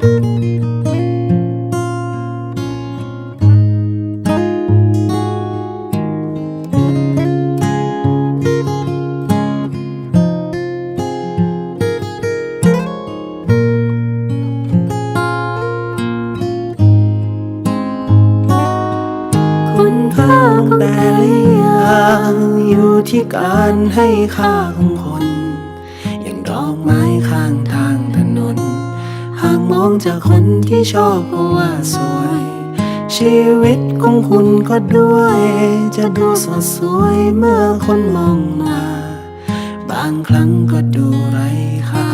คุณค่าของแต่ละอย่างอยู่ที่การให้ค่าของคน อย่างดอกไม้ข้างทาง มองจากคนที่ชอบเพราะว่าสวย ชีวิตของคุณก็ด้วย จะดูสดสวยเมื่อคนมองมาบางครั้งก็ดูไร้ค่า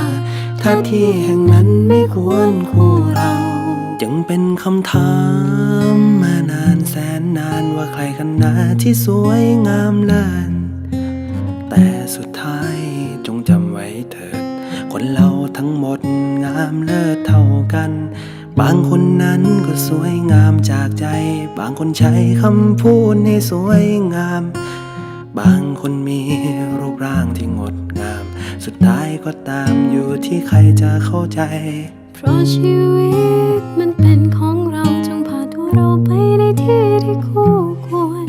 ถ้าที่แห่งนั้นไม่ควรคู่เรา จึงเป็นคำถามมานานแสนนานว่าใครกันนะที่สวยงามเลิศแต่สุดท้าย เราทั้งหมดงามเลิศเท่ากัน บางคนนั้นก็สวยงามจากใจ บางคนใช้คำพูดให้สวยงาม บางคนมีรูปร่างที่งดงาม สุดท้ายก็ตามอยู่ที่ใครจะเข้าใจ เพราะชีวิตมันเป็นของเราจงพาตัวเราไปในที่ที่คู่ควร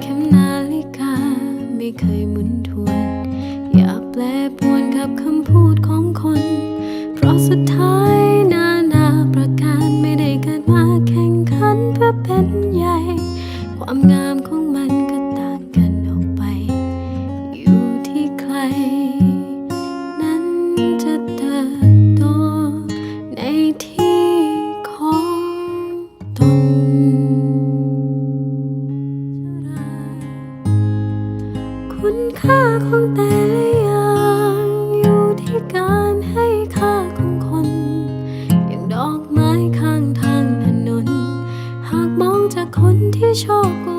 เข็มนาฬิกาไม่เคยหมุนทวน อย่าแปลปวน กับคำพูดของคน เพราะสุดท้ายนานาประการไม่ได้เกิดมาแข่งขันเพื่อเป็นใหญ่ ความงามของมันก็ต่างกันออกไป อยู่ที่ใคร นั้นจะเติบโตในที่ของตนคุณค่าของแต่ละ ที่การให้ค่าของคน อย่างดอกไม้ข้างทางถนน หากมองจากคนที่ชอบก็